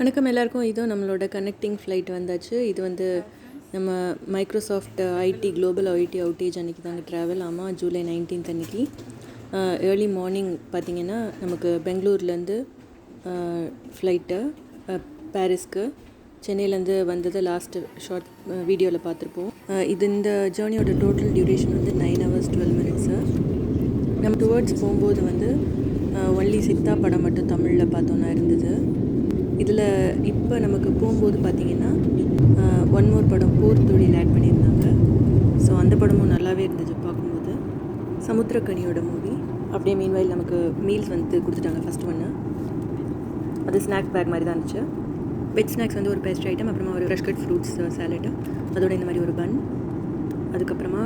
வணக்கம் எல்லாருக்கும். இதுவும் நம்மளோட கனெக்டிங் ஃப்ளைட் வந்தாச்சு. இது வந்து நம்ம Microsoft IT global IT outage அன்றைக்கி தாங்க ட்ராவல் ஆமாம் ஜூலை நைன்டீன்த் அன்றைக்கி ஏர்லி மார்னிங் பார்த்தீங்கன்னா நமக்கு பெங்களூர்லேருந்து ஃப்ளைட்டு பாரிஸ்க்கு சென்னையிலேருந்து வந்தது லாஸ்ட்டு ஷார்ட் வீடியோவில் பார்த்துருப்போம். இது இந்த ஜேர்னியோட டோட்டல் டியூரேஷன் வந்து நைன் ஹவர்ஸ் டுவெல் மினிட்ஸு நம்ம டுவர்ட்ஸ் போகும்போது வந்து ஒன்லி சித்தா படம் மட்டும் தமிழில் பார்த்தோம் இதில் இப்போ நமக்கு போகும்போது பார்த்தீங்கன்னா ஒன் மோர் படம் போர் தொழில் ஆட் பண்ணியிருந்தாங்க. ஸோ அந்த படமும் நல்லாவே இருந்துச்சு பார்க்கும்போது. சமுத்திரக்கனியோட மூவி அப்படியே மீன்வாயில் நமக்கு மீல்ஸ் வந்து கொடுத்துட்டாங்க ஃபஸ்ட் ஒன்று அது ஸ்நாக்ஸ் பேக் மாதிரி தான் இருந்துச்சு. வெஜ் ஸ்நாக்ஸ் வந்து ஒரு பெஸ்ட் ஐட்டம் அப்புறமா ஒரு ஃப்ரெஷ் கட் ஃப்ரூட்ஸ் சாலட்டு அதோட இந்த மாதிரி ஒரு பன் அதுக்கப்புறமா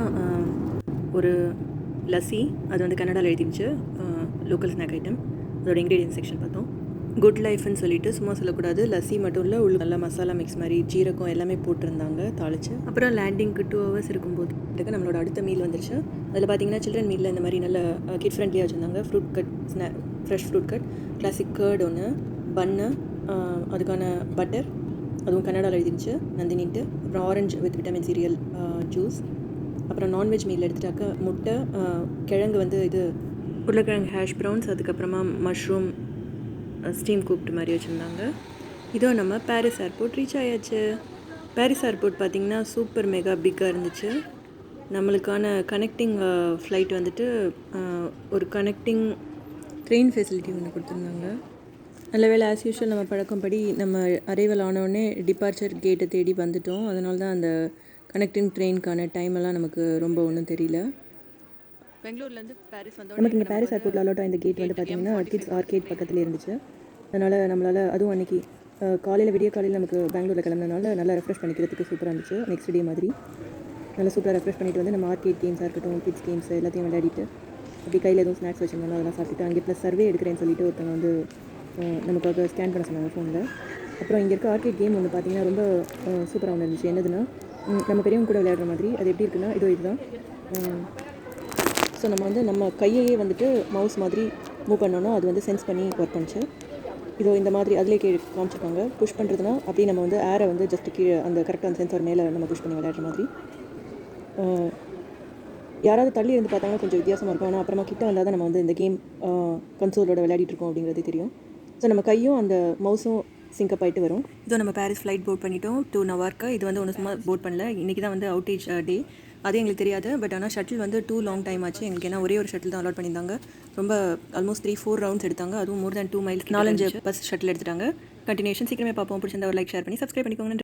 ஒரு லஸ்ஸி அது வந்து கன்னடாவில் எழுதிருந்துச்சு. லோக்கல் ஸ்நாக் ஐட்டம் அதோட இன்க்ரீடியன்ஸ் செக்ஷன் பார்த்தோம். குட் லைஃப்னு சொல்லிட்டு சும்மா சொல்லக்கூடாது. லஸ்ஸி மட்டும் இல்லை உள்ள நல்லா மசாலா மிக்ஸ் மாதிரி ஜீரகம் எல்லாமே போட்டிருந்தாங்க தாளிச்சு. அப்புறம் லேண்டிங்க்கு டூ ஹவர்ஸ் இருக்கும்போது நம்மளோட அடுத்த மீல் வந்துருச்சு. அதில் பார்த்தீங்கன்னா சில்ட்ரன் மீலில் இந்த மாதிரி நல்ல கிட் ஃப்ரெண்ட்லியாக வச்சுருந்தாங்க. Fruit cut ஸ்நா fresh fruit cut classic curd ஒன்று பன்னு அதுக்கான பட்டர் அதுவும் கன்னடாவில் எழுதிருந்துச்சு நந்தினிட்டு அப்புறம் orange with vitamin cereal juice அப்புறம் நான்வெஜ் மீல் எடுத்துட்டாக்க முட்டை கிழங்கு வந்து இது உருளைக்கிழங்கு ஹேஷ் ப்ரௌன்ஸ் அதுக்கப்புறமா மஷ்ரூம் ஸ்டீம் கூப்பிட்டு மாதிரி வச்சுருந்தாங்க. இதோ நம்ம பாரிஸ் ஏர்போர்ட் ரீச் ஆயாச்சு. பாரிஸ் ஏர்போர்ட் பார்த்திங்கன்னா சூப்பர் மெகா பிக்காக இருந்துச்சு. நம்மளுக்கான கனெக்டிங் ஃப்ளைட் வந்துட்டு ஒரு கனெக்டிங் ட்ரெயின் ஃபெசிலிட்டி ஒன்று கொடுத்துருந்தாங்க. நல்ல வேலை ஆஸ் யூஷுவல் நம்ம பழக்கம்படி நம்ம அரைவல் ஆனோடனே டிபார்ச்சர் கேட்டை தேடி வந்துட்டோம். அதனால தான் அந்த கனெக்டிங் ட்ரெயினுக்கான டைம் எல்லாம் நமக்கு ரொம்ப ஒன்றும் தெரியல. பெங்களூர்லேருந்து பாரிஸ் வந்தோம் நமக்கு இங்கே பாரிஸ் ஏர்போர்ட்டில் அலோட்டாக இந்த கேட் வந்து பார்த்தீங்கன்னா கிட்ஸ் ஆர்கேட் பக்கத்தில் இருந்துச்சு. அதனால் நம்மளால் அதுவும் அன்றைக்கி காலையில் விடிய காலையில் நமக்கு பெங்களூரில் கிளம்புனனால நல்லா ரெஃப்ரெஷ் பண்ணிக்கிறதுக்கு சூப்பராக இருந்துச்சு. நெக்ஸ்ட் டே மாதிரி. நல்லா சூப்பராக ரெஃப்ரெஷ் பண்ணிட்டு வந்து நம்ம ஆர்கேட் கேம்ஸாக இருக்கட்டும் கிட்ஸ் கேம்ஸ் எல்லாத்தையும் விளையாடிட்டு அப்படி கையில் எதுவும் ஸ்நாக்ஸ் வச்சுருந்தாலும் அதெல்லாம் சாப்பிட்டுட்டு அங்கே ப்ளஸ் சர்வே எடுக்கிறேன்னு சொல்லிட்டு ஒருத்தவங்க வந்து நமக்காக ஸ்கேன் பண்ண சொன்னாங்க ஃபோனில் அப்புறம் இங்கே இருக்க ஆர்கேட் கேம் ஒன்று பார்த்தீங்கன்னா ரொம்ப சூப்பராக ஒன்று இருந்துச்சு. என்னதுன்னா நம்ம பெரியவங்க கூட விளையாடுற மாதிரி. அது எப்படி இருக்குன்னா இதோ இதுதான். ஸோ நம்ம வந்து நம்ம கையையே வந்துட்டு மவுஸ் மாதிரி மூவ் பண்ணோன்னா அது வந்து சென்ஸ் பண்ணி ஒர்க் பண்ணிச்சு. இதோ இந்த மாதிரி அதிலே கீழே காமிச்சிருக்காங்க. புஷ் பண்ணுறதுனா அப்படியே நம்ம வந்து ஏரை வந்து ஜஸ்ட் கீழே அந்த கரெக்டாக அந்த சென்சார் மேலே நம்ம புஷ் பண்ணி விளையாடுற மாதிரி. யாராவது தள்ளி இருந்து பார்த்தாங்கன்னா கொஞ்சம் வித்தியாசமாக இருக்கும். ஆனால் அப்புறமா கிட்ட வந்தால் தான் நம்ம வந்து இந்த கேம் கன்சோலோட விளையாடிட்டு இருக்கோம் அப்படிங்கிறது தெரியும். ஸோ நம்ம கையும் அந்த மவுஸும் சிங்கப் ஆகிட்டு வரும். இதோ நம்ம பாரிஸ் ஃப்ளைட் போட் பண்ணிட்டோம். டூ நவர்க்கு இது வந்து ஒன்று சும்மா போட் பண்ணல. இன்றைக்கி தான் வந்து அவுட்டேஜ் டே அது எங்களுக்கு தெரியாது பட் ஆனால் ஷட்டில் வந்து டூ லாங் டைம் ஆச்சு. எங்களுக்கு ஏன்னா ஒரே ஒரு ஷட்டில் தான் அலாட் பண்ணியிருந்தாங்க. ரொம்ப ஆல்மோஸ்ட் த்ரீ ஃபோர் ரவுண்ட்ஸ் எடுத்தாங்க. அதுவும் மோர் தேன் டூ மைல்ஸ் நாலஞ்சு பஸ் ஷட்டில் எடுத்துட்டாங்க. கண்டினியூஷன் சீக்கிரமே பார்ப்போம். பிடிச்சிருந்தா ஒரு லைக் ஷேர் பண்ணி சப்ஸ்கிரைப் பண்ணிக்கோங்க.